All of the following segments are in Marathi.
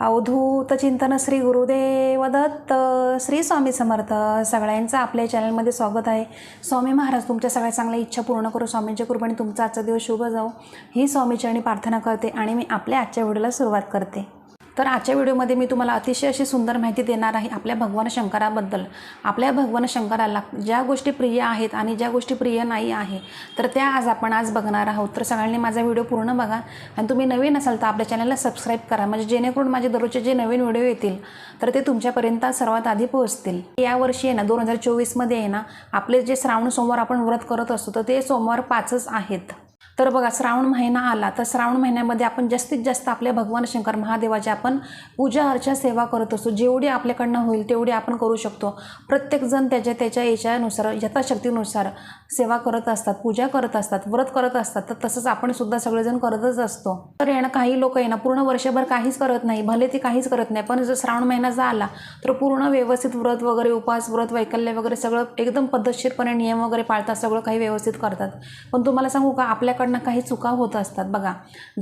अवधूत चिंतन श्री गुरुदेव दत्त श्री स्वामी समर्थ सगळ्यांचं आपल्या चॅनलमध्ये स्वागत आहे. स्वामी महाराज तुमच्या सगळ्या चांगल्या इच्छा पूर्ण करू. स्वामींच्या कृपेने तुमचा आजचा दिवस शुभ जाऊ ही स्वामीचरणी प्रार्थना करते आणि मी आपल्या आजच्या व्हिडिओला सुरुवात करते. तर आजच्या व्हिडिओमध्ये मी तुम्हाला अतिशय अशी सुंदर माहिती देणार आहे आपल्या भगवान शंकराबद्दल. आपल्या भगवान शंकराला ज्या गोष्टी प्रिय आहेत आणि ज्या गोष्टी प्रिय नाही आहे तर त्या आज आपण आज बघणार आहोत. तर सगळ्यांनी माझा व्हिडिओ पूर्ण बघा आणि तुम्ही नवीन असाल तर आपल्या चॅनलला सबस्क्राईब करा. म्हणजे जेणेकरून माझे दररोजचे जे नवीन व्हिडिओ येतील तर ते तुमच्यापर्यंत सर्वात आधी पोहोचतील. यावर्षी आहे ना दोन हजार चोवीसमध्ये आहे ना आपले जे श्रावण सोमवार आपण व्रत करत असतो तर ते सोमवार पाचच आहेत. तर बघा श्रावण महिना आला. तर श्रावण महिन्यामध्ये आपण जास्तीत जास्त आपल्या भगवान शंकर महादेवाची आपण पूजा अर्चा सेवा करत असतो. जेवढी आपल्याकडनं होईल तेवढी आपण करू शकतो. प्रत्येकजण त्याच्या त्याच्या याच्यानुसार यथाशक्तीनुसार सेवा करत असतात पूजा करत असतात व्रत करत असतात. तर तसंच आपण सुद्धा सगळेजण करतच असतो. तर येणं काही लोक आहे ना पूर्ण वर्षभर काहीच करत नाही. भले ते काहीच करत नाही पण जर श्रावण महिना जर आला तर पूर्ण व्यवस्थित व्रत वगैरे उपास व्रत वैकल्य वगैरे सगळं एकदम पद्धतशीरपणे नियम वगैरे पाळतात सगळं काही व्यवस्थित करतात. पण तुम्हाला सांगू का आपल्याकडनं काही चुका होत असतात. बघा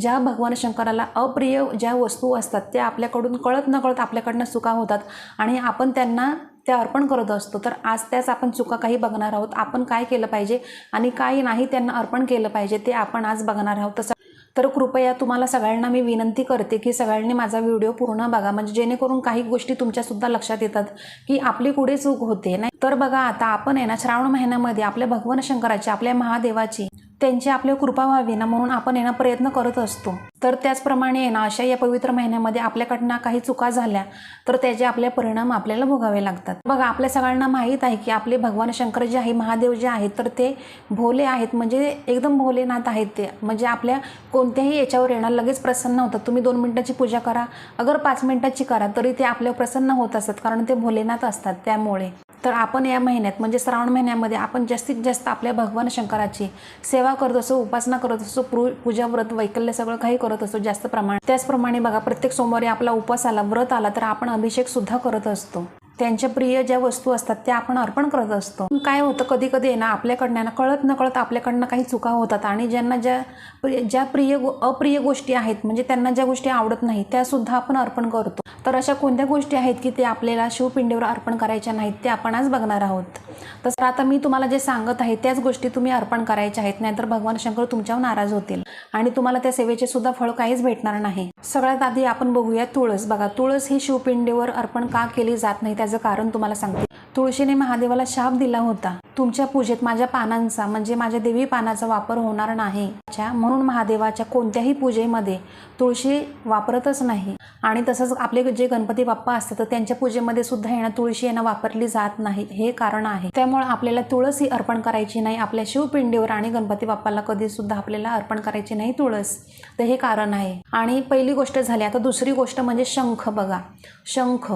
ज्या भगवान शंकराला अप्रिय ज्या वस्तू असतात त्या आपल्याकडून कळत न कळत आपल्याकडनं चुका होतात आणि आपण त्यांना त्या अर्पण करत असतो. तर आज त्याच आपण चुका काही बघणार आहोत. आपण काय केलं पाहिजे आणि काय नाही त्यांना अर्पण केलं पाहिजे ते आपण आज बघणार आहोत. तसं तर कृपया तुम्हाला सगळ्यांना मी विनंती करते की सगळ्यांनी माझा व्हिडिओ पूर्ण बघा. म्हणजे जेणेकरून काही गोष्टी तुमच्यासुद्धा लक्षात येतात की आपली कुठे चूक होते. नाही तर बघा आता आपण आहे ना श्रावण महिन्यामध्ये आपल्या भगवान शंकराची आपल्या महादेवाची त्यांची आपल्या कृपा व्हावी ना म्हणून आपण येणं प्रयत्न करत असतो. तर त्याचप्रमाणे ना अशा या पवित्र महिन्यामध्ये आपल्याकडनं काही चुका झाल्या तर त्याचे आपले परिणाम आपल्याला भोगावे लागतात. बघा आपल्या सगळ्यांना माहीत आहे की आपले भगवान शंकर जे आहे महादेव जे आहेत तर ते भोले आहेत. म्हणजे एकदम भोलेनाथ आहेत ते. म्हणजे आपल्या कोणत्याही याच्यावर येणार लगेच प्रसन्न होतात. तुम्ही दोन मिनिटाची पूजा करा. अगर पाच मिनिटाची करा तरी ते आपल्यावर प्रसन्न होत असतात कारण ते भोलेनाथ असतात त्यामुळे. तर आपण या महिन्यात म्हणजे श्रावण महिन्यामध्ये आपण जास्तीत जास्त आपल्या भगवान शंकराची सेवा करत असो उपासना करत असो पू पूजा व्रत वैकल्य सगळं काही करत असतो जास्त प्रमाणात त्याचप्रमाणे बघा प्रत्येक सोमवारी आपला उपास आला व्रत आला तर आपण अभिषेक सुद्धा करत असतो. त्यांच्या प्रिय ज्या वस्तू असतात त्या आपण अर्पण करत असतो. काय होतं कधी कधी आहे ना आपल्याकडनं ना कळत न कळत आपल्याकडनं काही चुका होतात आणि ज्यांना ज्या प्रिय ज्या प्रिय गो अप्रिय गोष्टी आहेत म्हणजे त्यांना ज्या गोष्टी आवडत नाही त्यासुद्धा आपण अर्पण करतो. तर अशा कोणत्या गोष्टी आहेत की ते आपल्याला शिवपिंडीवर अर्पण करायच्या नाहीत ते आपण आज बघणार आहोत. तसं आता मी तुम्हाला जे सांगत आहे त्याच गोष्टी तुम्ही अर्पण करायच्या आहेत. नाहीतर भगवान शंकर तुमच्यावर नाराज होतील. आणि तुम्हाला त्या सेवेचे सुद्धा फळ काहीच भेटणार नाही. सगळ्यात आधी आपण बघूया तुळस. बघा तुळस ही शिवपिंडीवर अर्पण का केली जात नाही त्याचं कारण तुम्हाला सांगते. तुळशीने महादेवाला शाप दिला होता. तुमच्या पूजेत माझ्या पानांचा म्हणजे माझ्या देवी पानाचा वापर होणार नाही. अच्छा, म्हणून महादेवाच्या कोणत्याही पूजेमध्ये तुळशी वापरतच नाही. आणि तसंच आपले जे गणपती बाप्पा असतात तर त्यांच्या पूजेमध्ये सुद्धा येणं तुळशी यांना वापरली जात नाही. हे कारण आहे. त्यामुळे आपल्याला तुळस ही अर्पण करायची नाही. आपल्या शिवपिंडीवर आणि गणपती बाप्पाला कधी सुद्धा आपल्याला अर्पण करायची नाही तुळस. तर हे कारण आहे. आणि पहिली गोष्ट झाली आता दुसरी गोष्ट म्हणजे शंख बघा. शंख.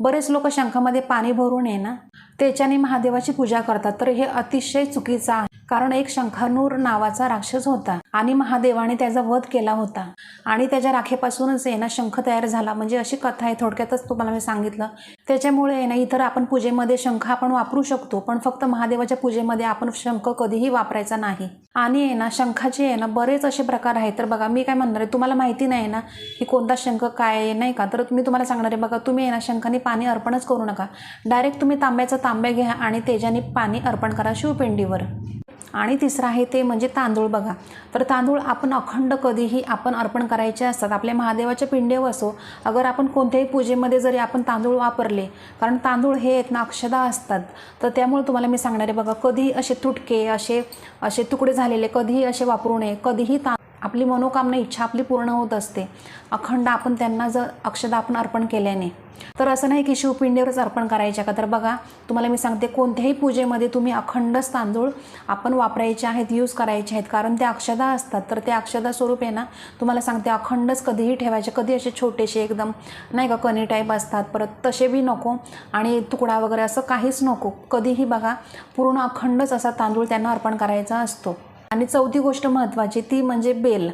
बरेच लोक शंखामध्ये पाणी भरून आहे ना. त्याच्याने महादेवाची पूजा करतात. तर हे अतिशय चुकीचं आहे. कारण एक शंखानूर नावाचा राक्षस होता आणि महादेवाने त्याचा वध केला होता. आणि त्याच्या राखेपासूनच आहे ना शंख तयार झाला. म्हणजे अशी कथा आहे. थोडक्यातच तुम्हाला मी सांगितलं. त्याच्यामुळे आहे ना इतर आपण पूजेमध्ये शंख आपण वापरू शकतो. पण फक्त महादेवाच्या पूजेमध्ये आपण शंख कधीही वापरायचा नाही. आणि आहे ना शंखाचे आहे ना बरेच असे प्रकार आहेत. तर बघा मी काय म्हणणार आहे? तुम्हाला माहिती नाही ना की कोणता शंख काय आहे नाही का? तर मी तुम्हाला सांगणार आहे बघा तुम्ही आहे ना शंखाने पाणी अर्पणच करू नका. डायरेक्ट तुम्ही तांब्याचा तांबे घ्या आणि त्याच्याने पाणी अर्पण करा शिवपिंडीवर. आणि तिसरं आहे ते म्हणजे तांदूळ बघा. तर तांदूळ आपण अखंड कधीही आपण अर्पण करायचे असतात. आपल्या महादेवाच्या पिंडीवर असो अगर आपण कोणत्याही पूजेमध्ये जरी आपण तांदूळ वापरले कारण तांदूळ हे आहेत ना अक्षदा असतात. तर त्यामुळे तुम्हाला मी सांगणार आहे बघा कधीही असे तुटके असे असे तुकडे झालेले कधीही असे वापरू नये कधीही तां आपली मनोकामना इच्छा आपली पूर्ण होत असते. अखंड आपण त्यांना जर अक्षदा आपण अर्पण केल्याने. तर असं नाही की शिवपिंडीवरच अर्पण करायच्या का? तर बघा तुम्हाला मी सांगते कोणत्याही पूजेमध्ये तुम्ही अखंडच तांदूळ आपण वापरायचे आहेत यूज करायचे आहेत. कारण त्या अक्षदा असतात. तर त्या अक्षदा स्वरूप आहे ना तुम्हाला सांगते अखंडच कधीही ठेवायचे. कधी असे छोटेसे एकदम नाही का कणी टाईप असतात. परत तसे बी नको. आणि तुकडा वगैरे असं काहीच नको. कधीही बघा पूर्ण अखंडच असा तांदूळ त्यांना अर्पण करायचा असतो. आणि चौथी गोष्ट महत्त्वाची ती म्हणजे बेल.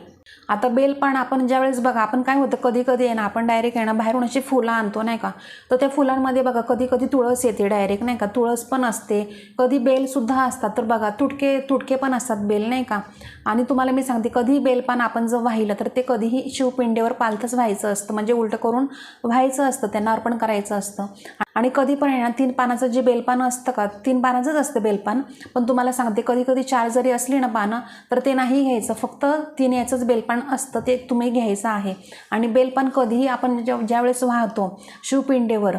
आता बेलपान आपण ज्यावेळेस बघा आपण काय होतं कधी कधी आहे ना आपण डायरेक्ट आहे ना बाहेरून अशी फुलं आणतो नाही का? तर त्या फुलांमध्ये बघा कधी कधी तुळस येते डायरेक्ट नाही का? तुळस पण असते. कधी बेलसुद्धा असतात तर बघा तुटके तुटके पण असतात बेल नाही का? आणि तुम्हाला मी सांगते कधी बेलपान आपण जर वाहिलं तर ते कधीही शिवपिंडेवर पालथंच व्हायचं असतं. म्हणजे उलटं करून व्हायचं असतं त्यांना अर्पण करायचं असतं. आणि कधी पण आहे ना तीन पानाचं जे बेलपान असतं का तीन पानाचंच असतं बेलपान. पण तुम्हाला सांगते कधी कधी चार जरी असली ना पानं तर ते नाही घ्यायचं. फक्त तीन याचंच बेलपान असतं ते तुम्ही घ्यायचं आहे. आणि बेलपान कधीही आपण ज्या ज्यावेळेस वाहतो शिवपिंडेवर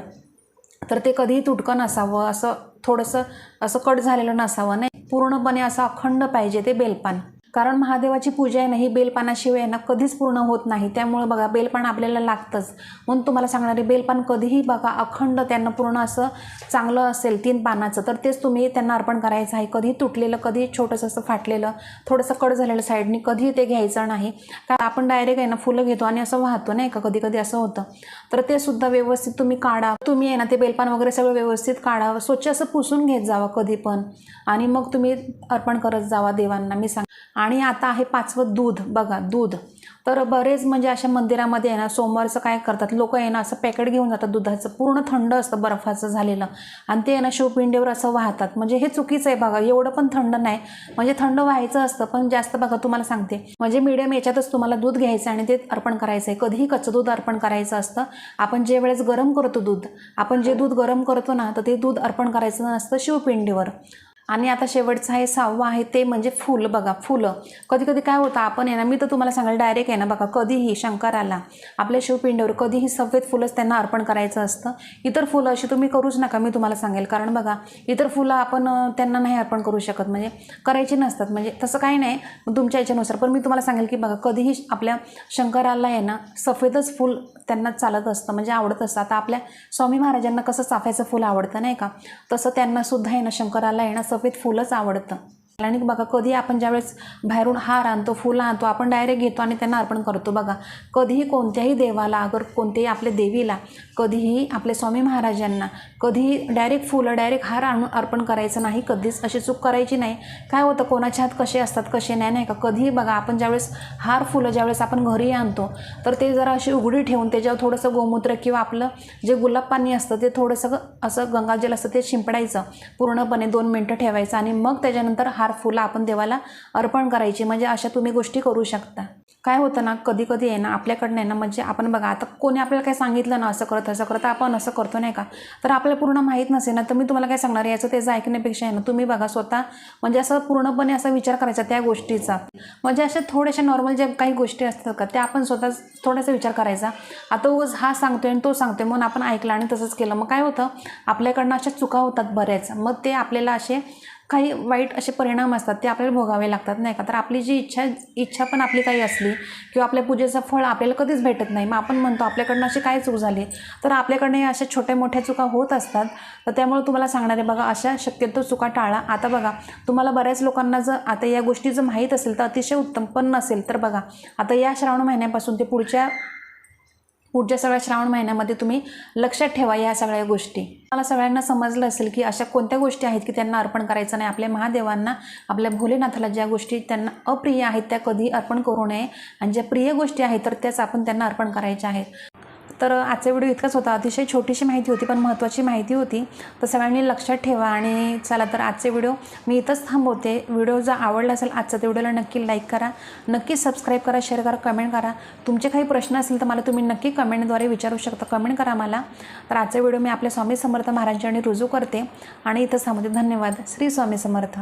तर ते कधीही तुटकं नसावं असं थोडंसं असं कट झालेलं नसावं. नाही पूर्णपणे असं अखंड पाहिजे ते बेलपान. कारण महादेवाची पूजा आहे ना ही बेलपानाशिवाय ना कधीच पूर्ण होत नाही. त्यामुळं बघा बेलपान आपल्याला लागतंच. म्हणून तुम्हाला सांगणारे बेलपान कधीही बघा अखंड त्यांना पूर्ण असं चांगलं असेल तीन पानाचं तर तेच तुम्ही त्यांना अर्पण करायचं आहे. कधी तुटलेलं कधी छोटंसं असं फाटलेलं थोडंसं कड झालेलं साईडनी कधी ते घ्यायचं नाही. कारण आपण डायरेक्ट आहे ना फुलं घेतो आणि असं वाहतो नाही का कधी कधी असं होतं. तर ते सुद्धा व्यवस्थित तुम्ही काढा. तुम्ही आहे ना ते बेलपान वगैरे सगळं व्यवस्थित काढा. स्वच्छ असं पुसून घेत जावं कधी पण. आणि मग तुम्ही अर्पण करत जावा देवांना. मी सांग आणि आता आहे पाचवं दूध. बघा दूध. तर बरेच म्हणजे अशा मंदिरामध्ये आहे ना सोमवारचं काय करतात लोक आहे ना असं पॅकेट घेऊन जातात दुधाचं. पूर्ण थंड असतं बर्फाचं झालेलं. आणि ते आहे ना शिवपिंडीवर असं वाहतात. म्हणजे हे चुकीचं आहे बघा एवढं पण थंड नाही. म्हणजे थंड व्हायचं असतं पण जास्त बघा तुम्हाला सांगते. म्हणजे मीडियम याच्यातच तुम्हाला दूध घ्यायचं आणि ते अर्पण करायचं आहे. कधीही कच्चं दूध अर्पण करायचं असतं. आपण जे वेळेस गरम करतो दूध आपण जे दूध गरम करतो ना तर ते दूध अर्पण करायचं नसतं शिवपिंडीवर. आणि आता शेवटचं आहे सहावं आहे ते म्हणजे फुल बघा फुलं. कधी कधी काय होतं आपण आहे ना मी तर तुम्हाला सांगाल डायरेक्ट आहे ना बघा कधीही शंकराला आपल्या शिवपिंडीवर कधीही सफेद फुलंच त्यांना अर्पण करायचं असतं. इतर फुलं अशी तुम्ही करूच नका मी तुम्हाला सांगेल. कारण बघा इतर फुलं आपण त्यांना नाही अर्पण करू शकत म्हणजे करायची नसतात. म्हणजे तसं काही नाही तुमच्या याच्यानुसार. पण मी तुम्हाला सांगेल की बघा कधीही आपल्या शंकराला आहे ना सफेदच फुल त्यांना चालत असतं म्हणजे आवडत असतं. आता आपल्या स्वामी महाराजांना कसं चाफ्याचं फुल आवडतं नाही का? तसं त्यांनासुद्धा आहे ना शंकराला आहे ना सफेद फुलंच आवडतं. आणि बघा कधी आपण ज्यावेळेस बाहेरून हार आणतो फुलं आणतो आपण डायरेक्ट घेतो आणि त्यांना अर्पण करतो. बघा कधीही कोणत्याही देवाला अगर कोणत्याही आपल्या देवीला कधीही आपले स्वामी महाराजांना कधीही डायरेक्ट फुलं डायरेक्ट हार आणून अर्पण करायचं नाही कधीच अशी चूक करायची नाही. काय होतं कोणाच्या हात कसे असतात कसे नाही नाही का? कधीही बघा आपण ज्यावेळेस हार फुलं ज्यावेळेस आपण घरी आणतो तर ते जरा अशी उघडी ठेवून त्याच्यावर थोडंसं गोमूत्र किंवा आपलं जे गुलाब पाणी असतं ते थोडंसं असं गंगाजल असतं ते शिंपडायचं. पूर्णपणे दोन मिनटं ठेवायचं आणि मग त्याच्यानंतर हार फुलं आपण देवाला अर्पण करायची. म्हणजे अशा तुम्ही गोष्टी करू शकता. काय होतं ना कधी कधी आहे ना आपल्याकडनं आहे ना म्हणजे आपण बघा आता कोणी आपल्याला काय सांगितलं ना असं करत असं करत आपण असं करतो नाही का? तर आपल्याला पूर्ण माहीत नसेल ना तर मी तुम्हाला काय सांगणार याचं त्याचं ऐकण्यापेक्षा आहे ना तुम्ही बघा स्वतः. म्हणजे असं पूर्णपणे असा विचार करायचा त्या गोष्टीचा. म्हणजे अशा थोड्याशा नॉर्मल ज्या काही गोष्टी असतात का त्या आपण स्वतः थोडासा विचार करायचा. आता उगाच हा सांगतोय आणि तो सांगतोय म्हणून आपण ऐकलं आणि तसंच केलं. मग काय होतं आपल्याकडनं अशा चुका होतात बऱ्याच. मग ते आपल्याला असे काही वाईट असे परिणाम असतात ते आपल्याला भोगावे लागतात नाही का? तर आपली जी इच्छा इच्छा पण आपली काही असली किंवा आपल्या पूजेचं फळ आपल्याला कधीच भेटत नाही मग आपण म्हणतो आपल्याकडनं अशी काय चूक झाली? तर आपल्याकडनं या अशा छोट्या मोठ्या चुका होत असतात. तर त्यामुळे तुम्हाला सांगणार आहे बघा अशा शक्यतो चुका टाळा. आता बघा तुम्हाला बऱ्याच लोकांना जर आता या गोष्टी जर माहीत असेल तर अतिशय उत्तम पण नसेल तर बघा आता या श्रावण महिन्यापासून ते पुढच्या पुढच्या सगळ्या श्रावण महिन्यामध्ये तुम्ही लक्षात ठेवा या सगळ्या गोष्टी. मला सगळ्यांना समजलं असेल की अशा कोणत्या गोष्टी आहेत की त्यांना अर्पण करायचं नाही आपल्या महादेवांना आपल्या भोलेनाथाला ज्या गोष्टी त्यांना अप्रिय आहेत त्या कधी अर्पण करू नये. आणि ज्या प्रिय गोष्टी आहेत तर त्याच आपण त्यांना अर्पण करायच्या आहेत. तर आजचा व्हिडिओ इतकाच होता. अतिशय छोटीशी माहिती होती पण महत्त्वाची माहिती होती. तर सगळ्यांनी लक्षात ठेवा आणि चला तर आजचे व्हिडिओ मी इथंच थांबवते. व्हिडिओ जर आवडला असेल आजचा त्या व्हिडिओला नक्की लाईक करा. नक्की सबस्क्राईब करा शेअर करा कमेंट करा. तुमचे काही प्रश्न असतील तर मला तुम्ही नक्की कमेंटद्वारे विचारू शकता. कमेंट करा मला. तर आजचा व्हिडिओ मी आपल्या स्वामी समर्थ महाराजांनी रुजू करते. आणि इथंच थांबवते. धन्यवाद. श्री स्वामी समर्थ.